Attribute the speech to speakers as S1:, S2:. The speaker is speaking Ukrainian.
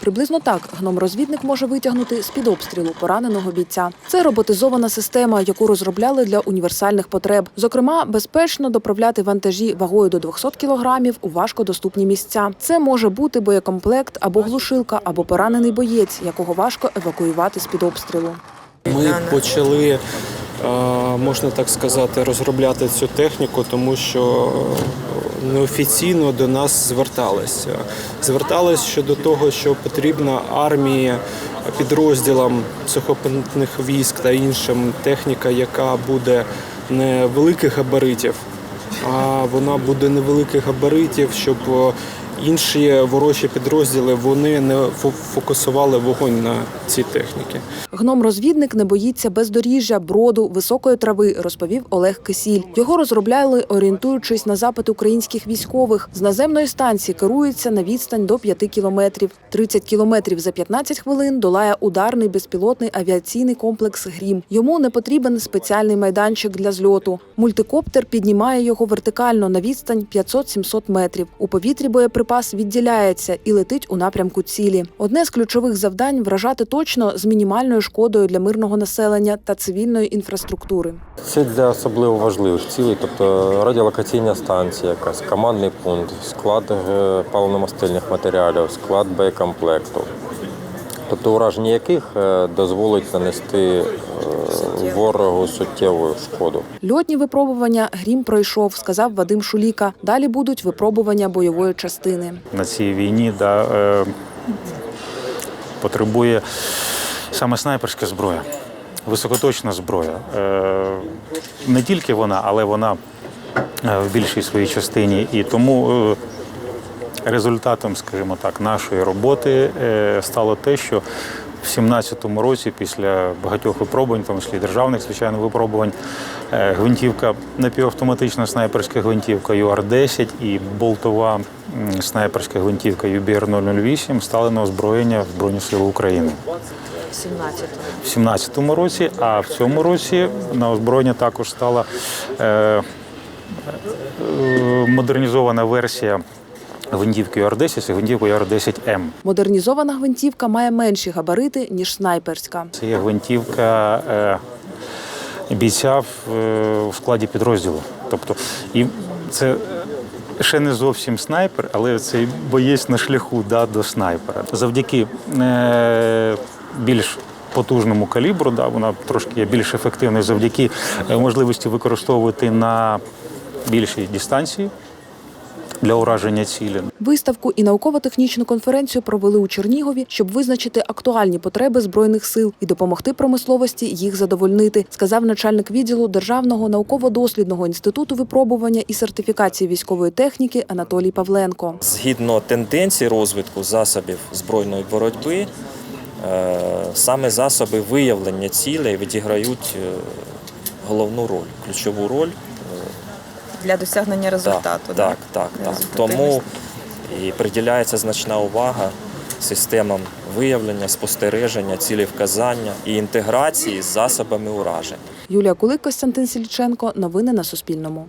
S1: Приблизно так гном-розвідник може витягнути з-під обстрілу пораненого бійця. Це роботизована система, яку розробляли для універсальних потреб. Зокрема, безпечно доправляти вантажі вагою до 200 кілограмів у важкодоступні місця. Це може бути боєкомплект або глушилка, або поранений боєць, якого важко евакуювати з-під обстрілу.
S2: Ми почали, можна так сказати, розробляти цю техніку, тому що е, неофіційно до нас зверталися. Звертались щодо того, що потрібна армії, підрозділам сухопутних військ та іншим техніка, яка буде не великих габаритів, а вона буде невеликих габаритів, щоб е, інші ворожі підрозділи вони не фо- фокусували вогонь на ці техніки.
S1: Гном-розвідник не боїться бездоріжжя, броду, високої трави, розповів Олег Кисіль. Його розробляли, орієнтуючись на запит українських військових. З наземної станції керується на відстань до 5 кілометрів. 30 кілометрів за 15 хвилин долає ударний безпілотний авіаційний комплекс «Грім». Йому не потрібен спеціальний майданчик для зльоту. Мультикоптер піднімає його вертикально на відстань 500-700 метрів. У повітрі боєприпас відділяється і летить у напрямку цілі. Одне з ключових завдань вражати точно з мінімальною шкодою для мирного населення та цивільної інфраструктури.
S3: Це для особливо важливих цілей, тобто радіолокаційна станція, якась командний пункт, склад е, паливно-мастильних матеріалів, склад боєкомплекту. Тобто ураження яких е, дозволить нанести е, ворогу суттєву шкоду.
S1: Льотні випробування грім пройшов, сказав Вадим Шуліка. Далі будуть випробування бойової частини.
S4: на цій війні да, е, потребує саме снайперська зброя, високоточна зброя. Е, не тільки вона, але вона е, в більшій своїй частині. І тому е, результатом, скажімо так, нашої роботи стало те, що в 17-му році, після багатьох випробувань, в тому числі державних звичайно випробувань, гвинтівка напівавтоматична снайперська гвинтівка ЮАР-10 і болтова снайперська гвинтівка ЮБР-008 стали на озброєння в Збройні України. В 17-му році, а в цьому році на озброєння також стала е, е, модернізована версія гвинтівки ЮАР-10, це гвинтівка ЮАР-10М.
S1: Модернізована гвинтівка має менші габарити ніж снайперська.
S4: Це є гвинтівка е, бійця в, е, в складі підрозділу. Тобто, і це ще не зовсім снайпер, але цей боєць на шляху да, до снайпера. Завдяки е, більш потужному калібру, да, вона трошки є більш ефективною завдяки е, можливості використовувати на більшій дистанції для ураження цілі.
S1: Виставку і науково-технічну конференцію провели у Чернігові, щоб визначити актуальні потреби збройних сил і допомогти промисловості їх задовольнити, сказав начальник відділу Державного науково-дослідного інституту випробування і сертифікації військової техніки Анатолій Павленко.
S5: Згідно тенденцій розвитку засобів збройної боротьби, саме засоби виявлення цілей відіграють е, головну роль, ключову роль.
S6: для досягнення результату.
S5: Так,
S6: да?
S5: так, так, так. Тому і приділяється значна увага системам виявлення, спостереження, цілевказання і інтеграції з засобами ураження.
S1: Юлія Кулик, Костянтин Сільченко. Новини на Суспільному.